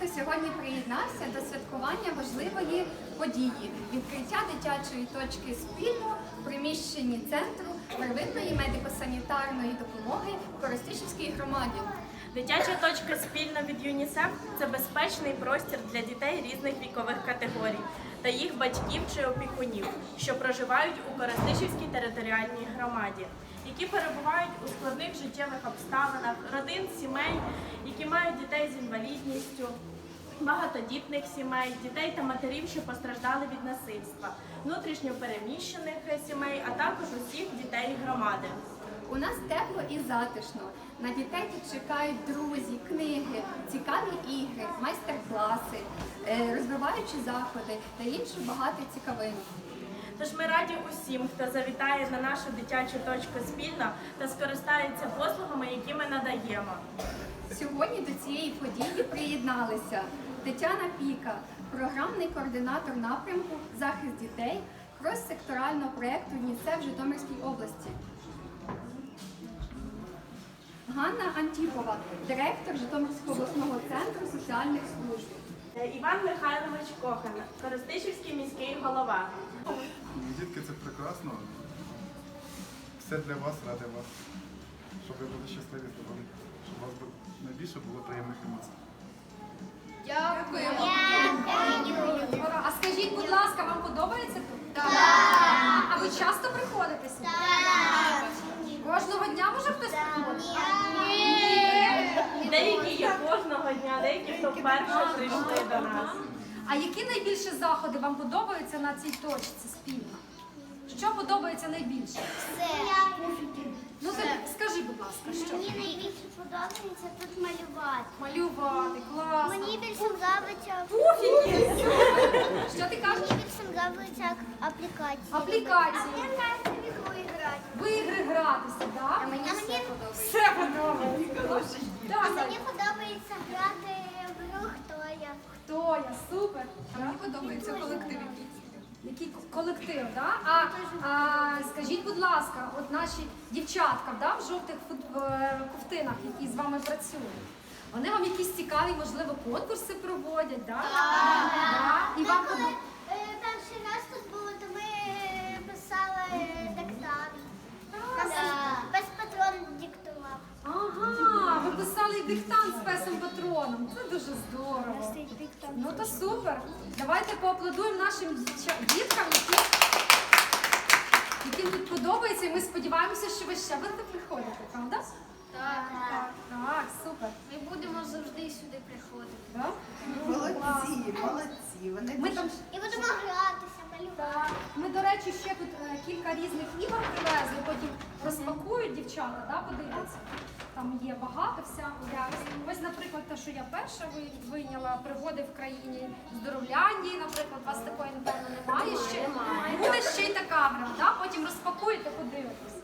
хто сьогодні приєднався до святкування важливої події відкриття дитячої точки спільно в приміщенні центру первинної медико-санітарної допомоги в Коростишівській громаді. Дитяча точка спільно від ЮНІСЕФ це безпечний простір для дітей різних вікових категорій та їх батьків чи опікунів, що проживають у Коростишівській територіальній громаді, які перебувають у складних життєвих обставинах, родин, сімей, які мають дітей з інвалідністю, багатодітних сімей, дітей та матерів, що постраждали від насильства, внутрішньо переміщених сімей, а також усіх дітей громади. У нас тепло і затишно. На дітей тут чекають друзі, книги, цікаві ігри, майстер-класи, е, розвиваючі заходи та інше багато цікавин. Тож ми раді усім, хто завітає на нашу дитячу точку спільно та скористається послугами, які ми надаємо. Сьогодні до цієї події приєдналися Тетяна Піка, програмний координатор напрямку захист дітей крос-секторального проєкту ЮНІСЕФ в Житомирській області. Ганна Антіпова, директор Житомирського обласного центру соціальних служб. Е, Іван Михайлович Кохан, Коростишівський міський голова. Дітки, це прекрасно. Все для вас, ради вас. Щоб ви були щасливі, здорові. Щоб у вас найбільше було приємних емоцій. Дякуємо. Хто вперше прийшли до нас. А які найбільше заходи вам подобаються на цій точці спільно? Що подобається найбільше? Ну так скажи, будь ласка, що? Мені найбільше подобається тут малювати. Малювати, класно. Мені більше подобається Пуфіки! Що ти кажеш? мені більше подобається аплікації. Аплікації. А мені нравиться в ігру грати. В ігри гратися, так? А мені все Все подобається. А Так, мені подобається грати в гру «Хто я?». хто я? Супер. Мені подобається колектив. Який колектив, да? А, а скажіть, будь ласка, от наші дівчатка да, в жовтих е, ковтинах, які з вами працюють, вони вам якісь цікаві, можливо, конкурси проводять, да? Да? І вам Ну то супер. Давайте поаплодуємо нашим діткам, які, яким тут подобається, і ми сподіваємося, що ви ще будете приходити, правда? Так. Так, супер. Ми будемо завжди сюди приходити. Да? Молодці, молодці. Вони Ми дуже там І будемо гратися, малювати. Так. Ми, до речі, ще тут е, кілька різних ігор привезли, потім розпакують дівчата, да, подивляться. Там є багато всякого. Ось, наприклад, те, що я перша вийняла пригоди в країні здоровлянні, наприклад, у вас такої, напевно, немає ще. Буде ще й така гра, да? потім розпакуєте, подивитесь.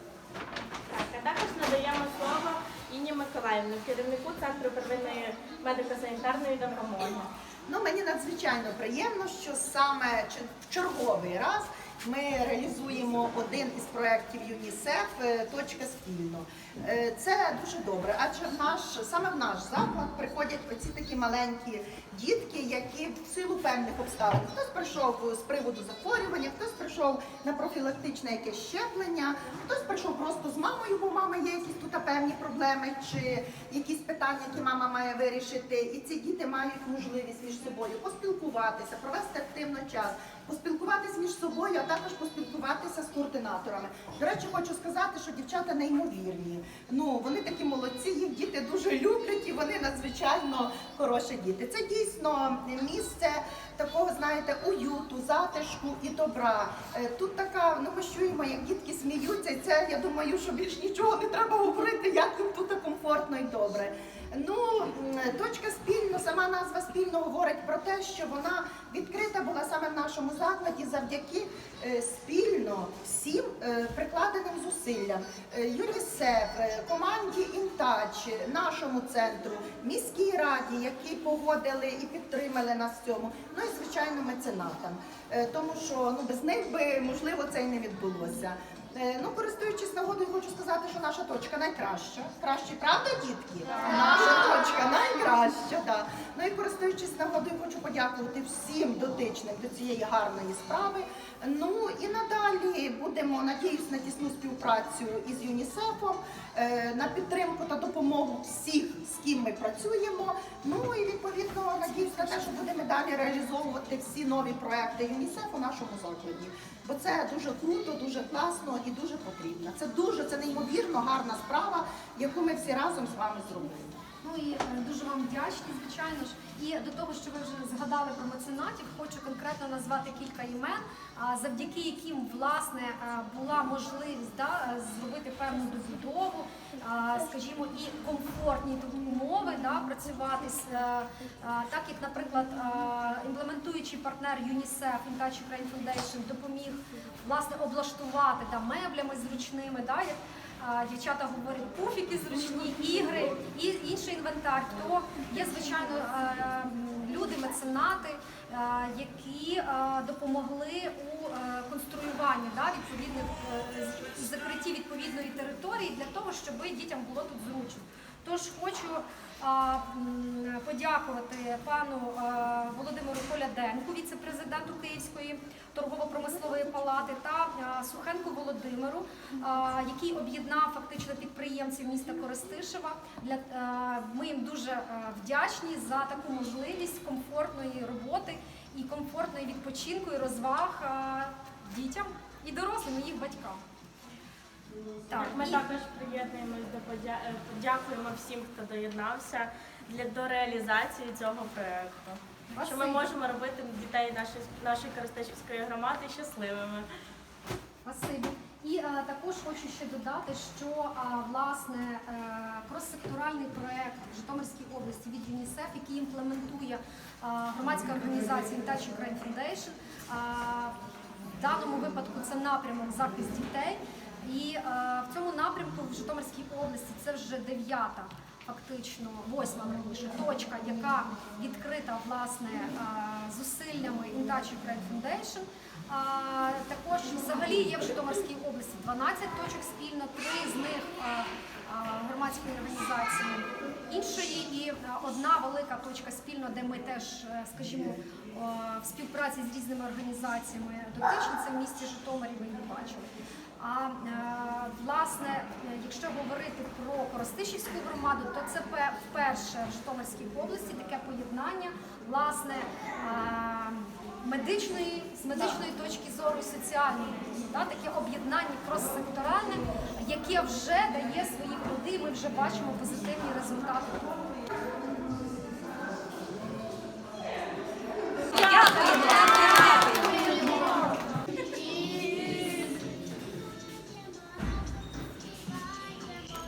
Так, а також надаємо слово Інні Миколаївні, керівнику Центру первинної медико-санітарної допомоги. Ну, мені надзвичайно приємно, що саме в черговий раз ми реалізуємо один із проєктів ЮНІСЕФ е, Точка спільно. Е, Це дуже добре, адже в наш саме в наш заклад приходять оці такі маленькі дітки, які в силу певних обставин. Хтось прийшов з приводу захворювання, хтось прийшов на профілактичне якесь щеплення, хтось прийшов просто з мамою, бо в мами є якісь тут певні проблеми чи якісь питання, які мама має вирішити. І ці діти мають можливість між собою поспілкуватися, провести активно час, поспілкуватися між собою, а також поспілкуватися з координаторами. До речі, хочу сказати, що дівчата неймовірні. Ну вони такі молодці, їх діти дуже люблять і вони надзвичайно хороші діти. Це дійсно місце такого, знаєте, уюту, затишку і добра. Е, Тут така, ну ми чуємо, як дітки сміються, і це я думаю, що більш нічого не треба говорити, як їм тут комфортно і добре. Ну, точка спільно, сама назва спільно говорить про те, що вона відкрита була саме в нашому закладі завдяки е, спільно всім е, прикладеним зусиллям. Е, ЮНІСЕФ, команді Інтач, нашому центру, міській раді, які погодили і підтримали нас в цьому. Ну і звичайно меценатам, тому що ну без них би можливо це і не відбулося. Е, Ну, користуючись нагодою, хочу сказати, що наша точка найкраща. Краще, правда, дітки? Наша точка найкраща, да. Ну і користуючись нагодою, хочу подякувати всім дотичним до цієї гарної справи. Ну і надалі будемо надіюсь на тісну співпрацю із ЮНІСЕФом, е, на підтримку та допомогу всіх, з ким ми працюємо. Ну і відповідно надіюсь на те, що будемо далі реалізовувати всі нові проекти ЮНІСЕФ у нашому закладі. Бо це дуже круто, дуже класно і дуже потрібна. Це дуже це неймовірно гарна справа, яку ми всі разом з вами зробили. Ну і е, дуже вам вдячні, звичайно ж. І до того, що ви вже згадали про меценатів, хочу конкретно назвати кілька імен, завдяки яким власне е, була можливість да, е, зробити певну добудову, скажімо, і комфортні умови да, працювати так як, наприклад, імплементуючий партнер UNICEF Intouch Ukraine Foundation допоміг власне облаштувати да, меблями зручними, да, Дівчата говорять пуфіки зручні, ігри і інший інвентар. То є звичайно е, люди, меценати, е, які е, допомогли у конструюванні да, відповідних закритті відповідної території для того, щоб дітям було тут зручно. Тож хочу подякувати пану Володимиру Коляденку, віце-президенту Київської торгово-промислової палати, та Сухенку Володимиру, який об'єднав фактично підприємців міста Коростишева. Ми їм дуже вдячні за таку можливість комфортної роботи і комфортної відпочинку і розваг дітям і дорослим, і їх батькам. Так, Ми також приєднуємось до подя... е, подякуємо всім, хто доєднався для до реалізації цього проекту. Що ми можемо робити дітей нашої нашої Коростишівської громади щасливими. Спасибі. І е, також хочу ще додати, що е, власне кроссекторальний проект в Житомирській області від ЮНІСЕФ, який імплементує е, громадська організація Touch Ukraine Foundation, е, в даному випадку це напрямок захист дітей. І е, в цьому напрямку в Житомирській області це вже дев'ята. Фактично восьма найбільше точка, яка відкрита власне е, зусиллями Intouch Ukraine Foundation. А, також взагалі є в Житомирській області 12 точок спільно, три з них громадської організації іншої, і одна велика точка спільно, де ми теж, е, скажімо, в співпраці з різними організаціями дотичні, це в місті Житомирі, ви її бачили. А е, власне, якщо говорити про Коростишівську громаду, то це вперше в Житомирській області таке поєднання власне е, медичної з медичної точки зору соціальної, да, таке об'єднання крос-секторальне, яке вже дає свої плоди. і Ми вже бачимо позитивні результати.